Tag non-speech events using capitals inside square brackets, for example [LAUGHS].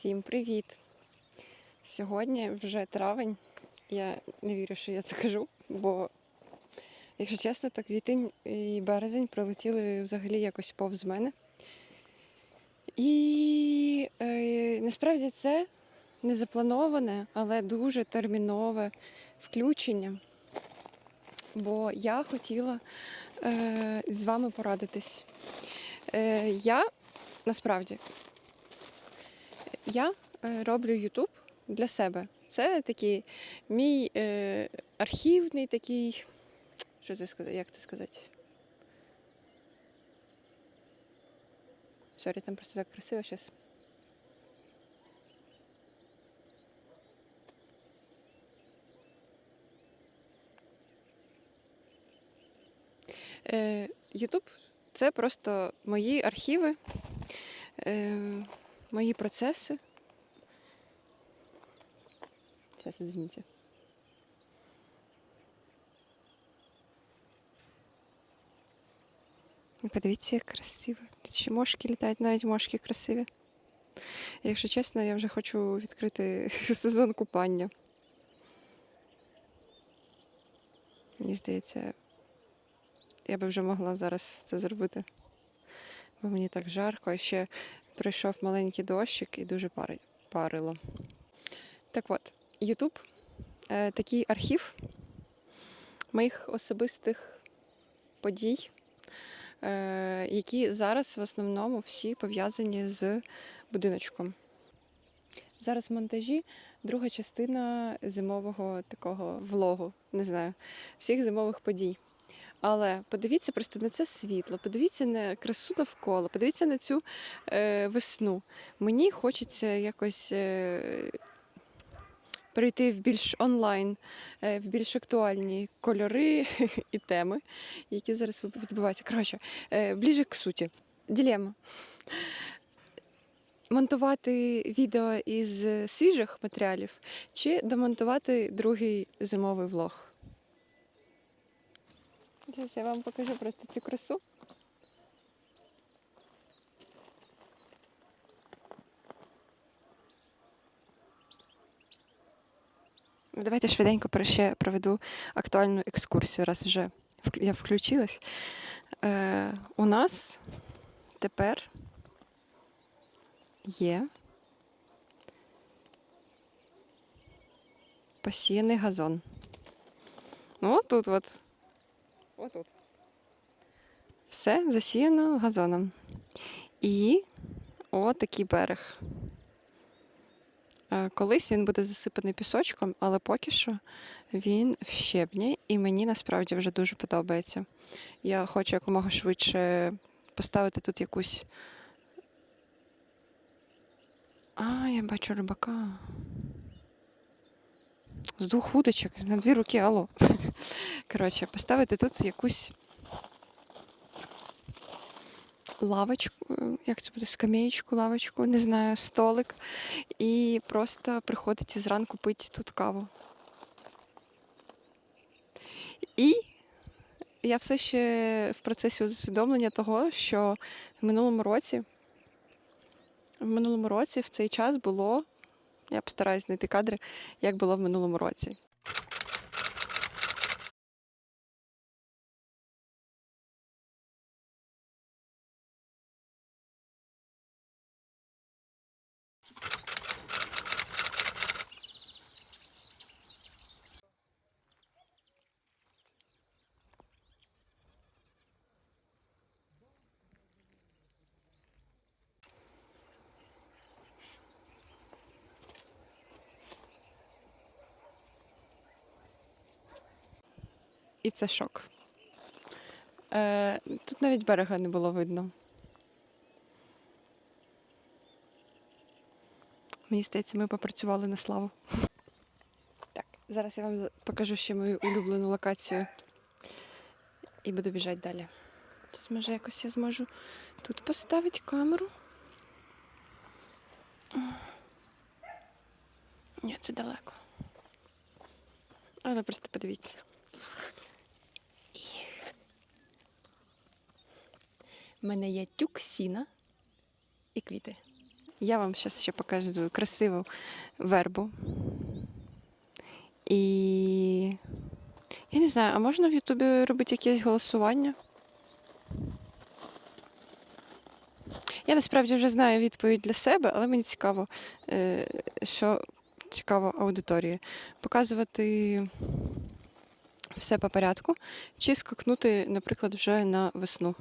Всім привіт! Сьогодні вже травень. Я не вірю, що я це кажу, бо, якщо чесно, то квітень і березень пролетіли взагалі якось повз мене. І е, насправді це не заплановане, але дуже термінове включення. Бо я хотіла е, з вами порадитись. Е, я насправді я е, роблю YouTube для себе. Це такий мій е, архівний такий. Що це сказати? Як це сказати? Сорі, там просто так красиво зараз. Е, YouTube це просто мої архіви, е, мої процеси. Сейчас, извините. Подивіться, як красиво. Тут ще мошки літають, навіть мошки красиві. Якщо чесно, я вже хочу відкрити [LAUGHS] сезон купання. Мені здається, я би вже могла зараз це зробити. Бо мені так жарко, а ще прийшов маленький дощик і дуже пари- парило. Так от, YouTube е, такий архів моїх особистих подій, е, які зараз в основному всі пов'язані з будиночком. Зараз в монтажі друга частина зимового такого влогу, не знаю, всіх зимових подій. Але подивіться просто на це світло, подивіться на красу навколо, подивіться на цю е, весну. Мені хочеться якось е, перейти в більш онлайн, е, в більш актуальні кольори [LAUGHS] і теми, які зараз відбуваються. Коротше, е, ближче к суті. Ділема. Монтувати відео із свіжих матеріалів чи домонтувати другий зимовий влог. Зараз я вам покажу просто цю красу. Ну, Давайте швиденько про- ще проведу актуальну екскурсію, раз вже я включилась. Е, у нас тепер є посіяний газон. Ну, тут от. Отут. Все засіяно газоном. І отакий берег. Е, Колись він буде засипаний пісочком, але поки що він в щебні, і мені насправді вже дуже подобається. Я хочу якомога швидше поставити тут якусь. А, я бачу рибака. З двох вудочок, на дві руки, алло. [LAUGHS] Коротше, поставити тут якусь лавочку, як це буде, скамеєчку, лавочку, не знаю, столик. І просто приходити зранку пити тут каву. І я все ще в процесі усвідомлення того, що в минулому році, в минулому році в цей час було, я постараюсь знайти кадри, як було в минулому році. І це шок. Е, тут навіть берега не було видно. Мені здається, ми попрацювали на славу. [LAUGHS] Так, зараз я вам покажу ще мою улюблену локацію. І буду біжати далі. Зараз, може, якось я зможу тут поставити камеру. Ні, це далеко. Але просто подивіться. У мене є тюк сіна і квіти. Я вам зараз ще покажу свою красиву вербу. І я не знаю, а можна в Ютубі робити якесь голосування? Я насправді вже знаю відповідь для себе, але мені цікаво, е, що цікаво аудиторії. Показувати все по порядку, чи скакнути, наприклад, вже на весну.